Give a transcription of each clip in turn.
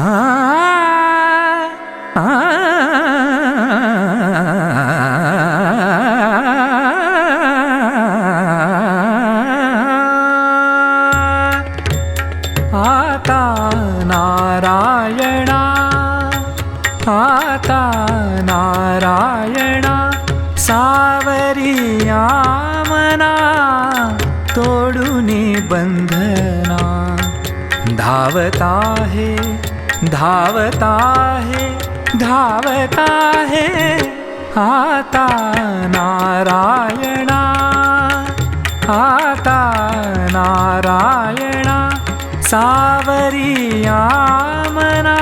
Ah. आता नारायणा सावरिया मना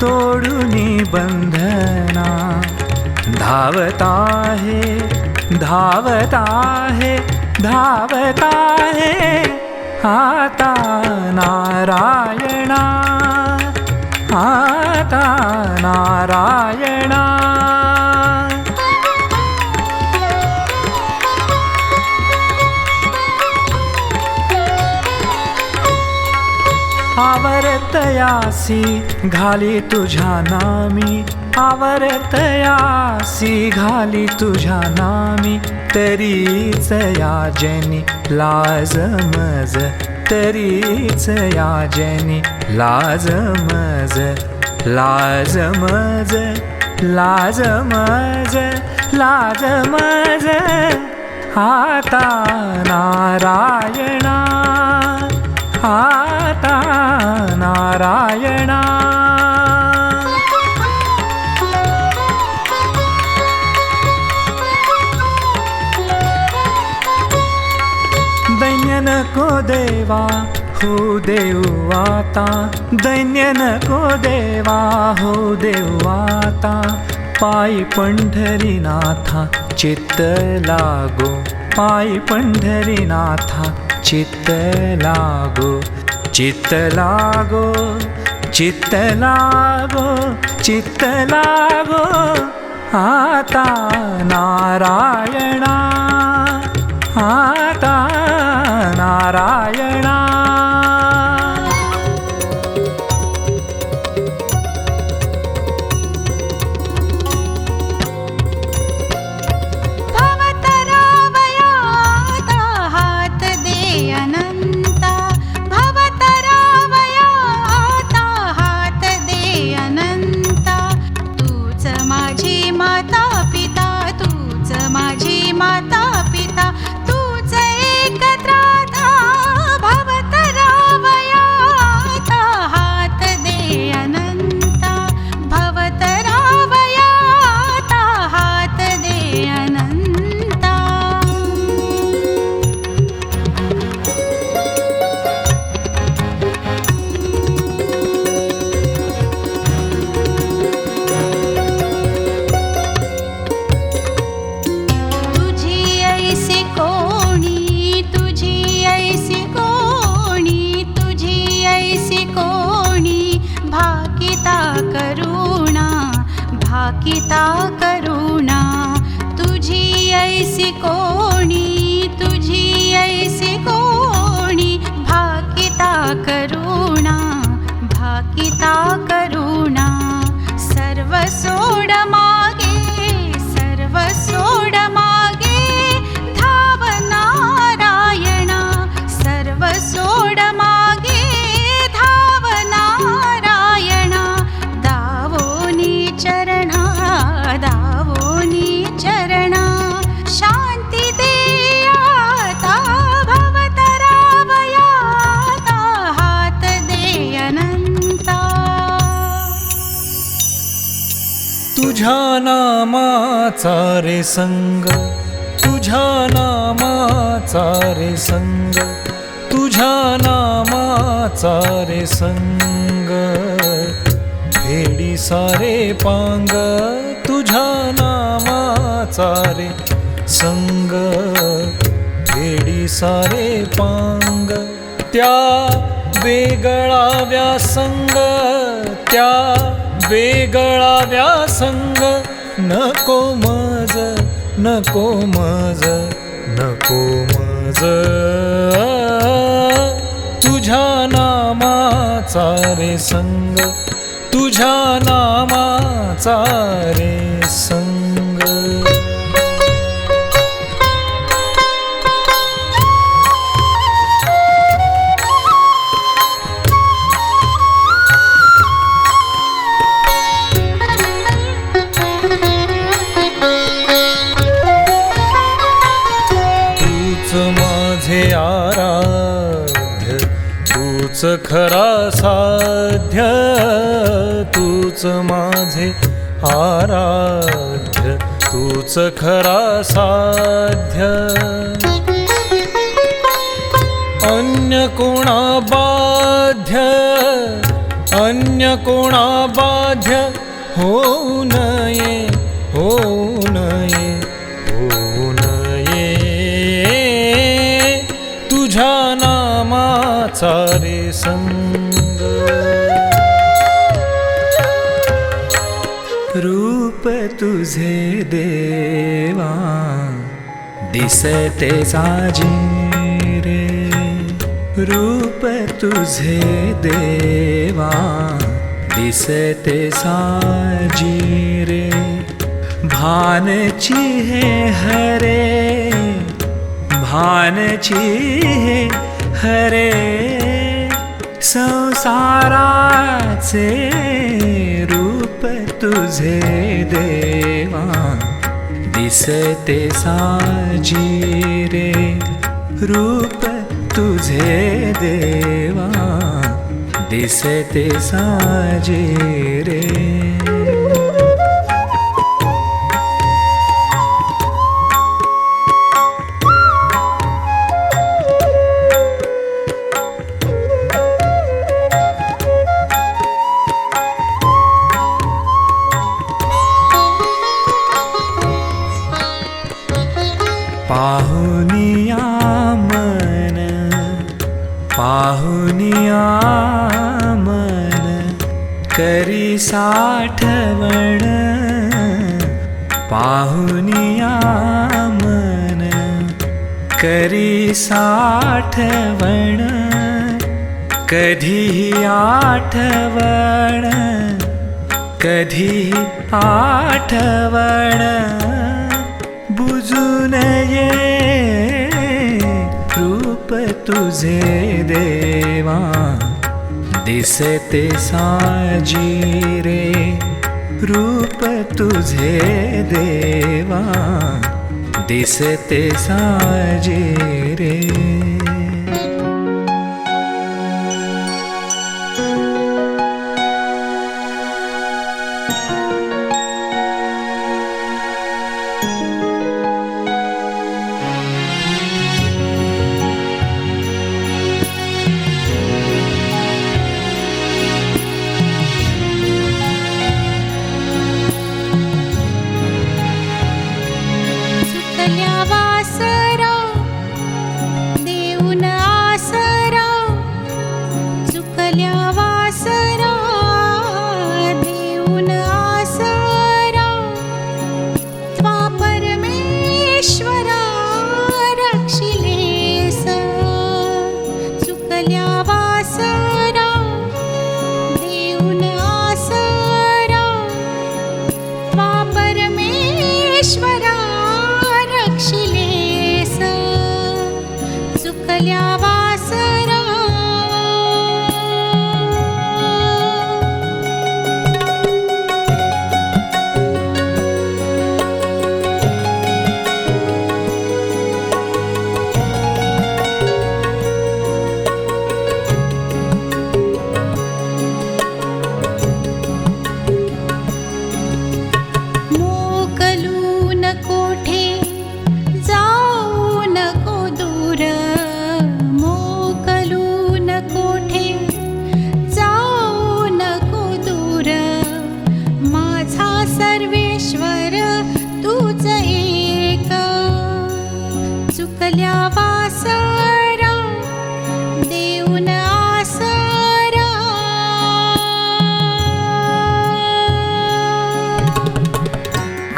तोडून बंधना। धावता है धावता है धावता है आता नारायणा आता नारायणा आवरतयासी घाली तुझ्या नामी. आवरतयासी घाली तुझ्या नामी. तरीच या जनी लाज मज. तरीच या जनी लाज मज. लाज मज लाज मज लाज मज. आता नारायणा आता नारायणा. दैन्य नको देवा हो देऊ आता. दैन्य नको देवा हो देऊ आता. पायी पंढरीनाथा चित्त लागो. पायी पंढरीनाथा चित्त लागो. चिलागो चिलागो चिलागो आता नारायणा आता नारायणा। रे संग तुझ्या नामाचा रे संग तुझ्या नामाचा रे संग. भेडी सारे पांग तुझ्या नामाचा रे संग. भेडी सारे पांग त्या वेगळा व्यासंग त्या वेगळा व्यासंग नको मज नको मज नको मज. तुझ्या नामाचा रे संग तुझ्या नामाचा रे संग. तूच खरा साध्य तूच माझे आराध्य तूच खरा साध्य. अन्य कोणा बाध्य अन्य कोणा बाध्य होऊ नये हो नामाचा रे संग। रूप तुझे देवा, दिसते साजी रे रूप तुझे देवा, दिसते साजी रे भानची हे हरे भानची हे हरे संसाराचे रूप तुझे देवा दिसते साजी रे रूप तुझे देवा दिसते साजी रे पाहुनिया मन करी साठवण पाहुनिया मन करी साठवण कधी आठवण कधी आठवण बुजून ये रूप तुझे देवा दिसते साजी रे रूप तुझे देवा दिसते साजी रे ஞாவாசன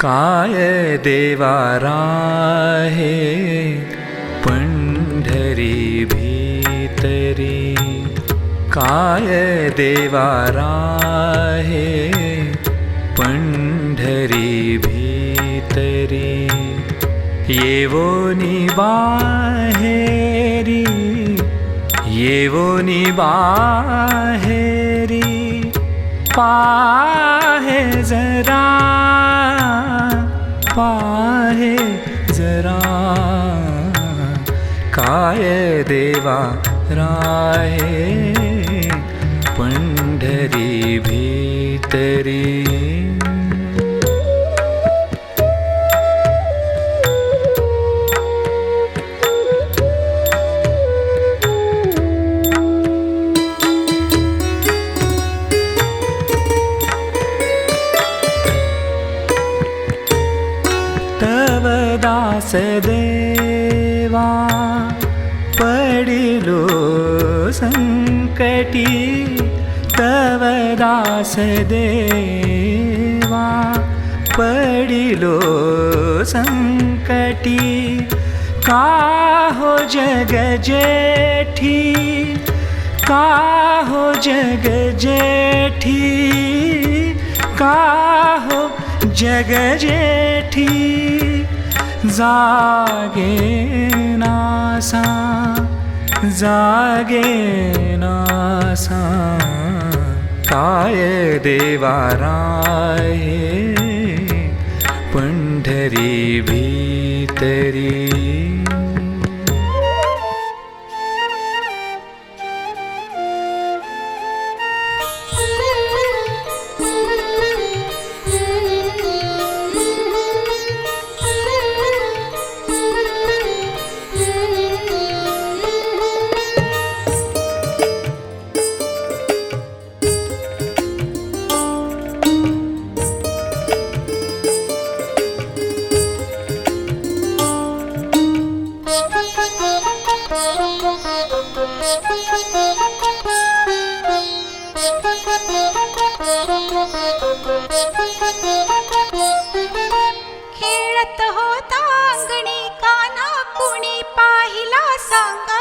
काय देवाराहे पण्ढरी भीतरी। काय देवाराहे पण्ढरी भीतरी। भीतरि एव हेरिबा निबाहेरी। पाहे जरा पाहे जरा। काय देवा राहे पंढरी भीतरी। सदेवा पडिलो सङ्कटी तव दासदेवा पढि लो सङ्कटी का जगजे का काहो का जगे जागे नासा जागे नासा। काय देवा पंढरी भीतरी 上的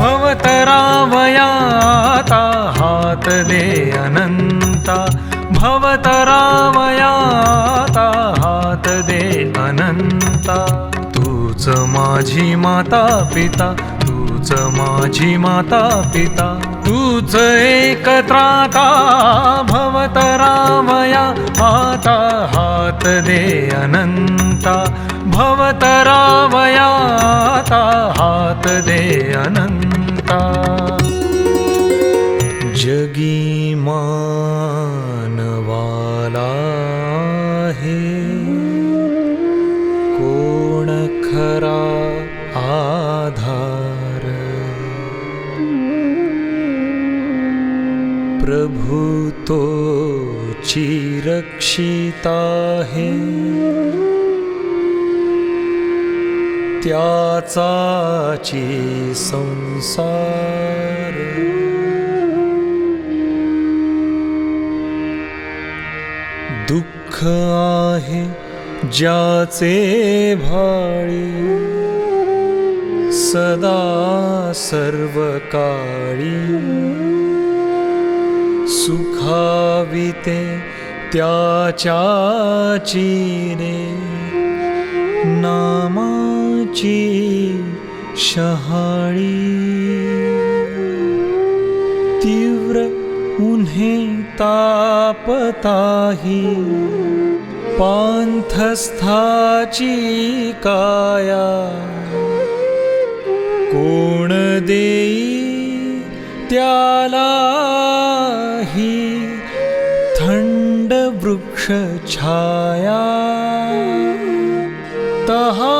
भवतरावयाता हात दे अनन्ता भवतरावयाता हात दे अनंता. तूच माझी माता पिता तूच माझी माता पिता. तूच एकत्राता भवतरावया माता हात दे अनंता. भवतरावयाता हात दे अनंता जगी मानवाला हे कोण खरा आधार? प्रभु तो रक्षिता हे त्याचाची संसार. दुःख आहे ज्याचे भाळी सदा सर्व काळी सुखाविते त्याच्या चिरे तुमची शहाळी. तीव्र उन्हे तापताही पांथस्थाची काया. कोण देई त्याला ही थंड वृक्ष छाया. तहा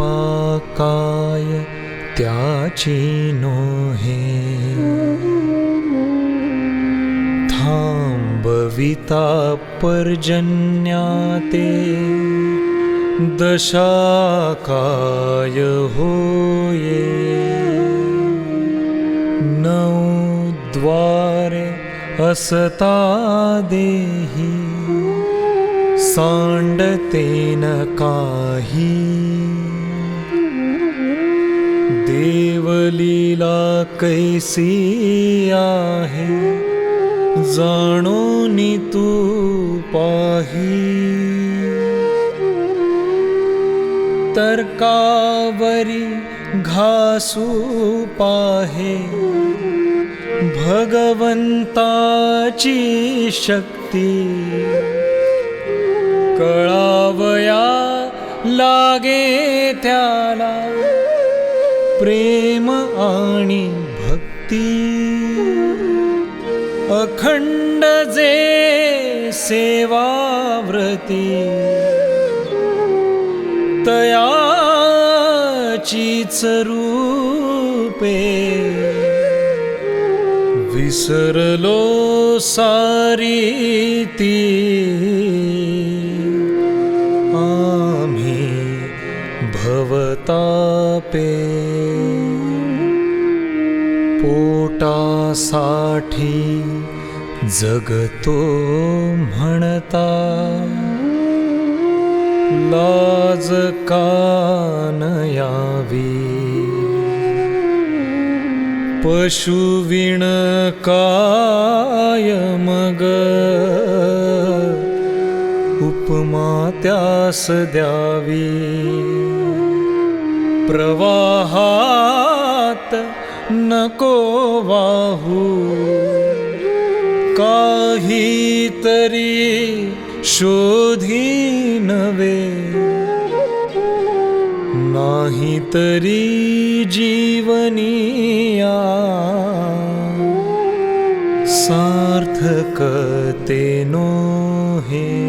पाकायत्याचिनोह थाम्बविता पर्जन्याते। दशाकाय होये। नौ द्वारे असता देहि। साण्डतेन काही लीला कैसी आहे? जाणोनी तू पाही. तर्कावरी घासू पाहे. भगवंताची शक्ती. कळावया लागे त्याला. प्रेम आणि भक्ती। अखंड जे सेवाव्रती। तयाचीच रूपे। विसरलो सारी ती। आम्ही भवतापे। पोटासाठी जगतो म्हणता. लाज कान यावी पशुविण काय मग? उपमा त्यास द्यावी. प्रवाहात को बाहु। काही तरी शोधी नवे। नाही तरी जीवनिया सारथकते नो हि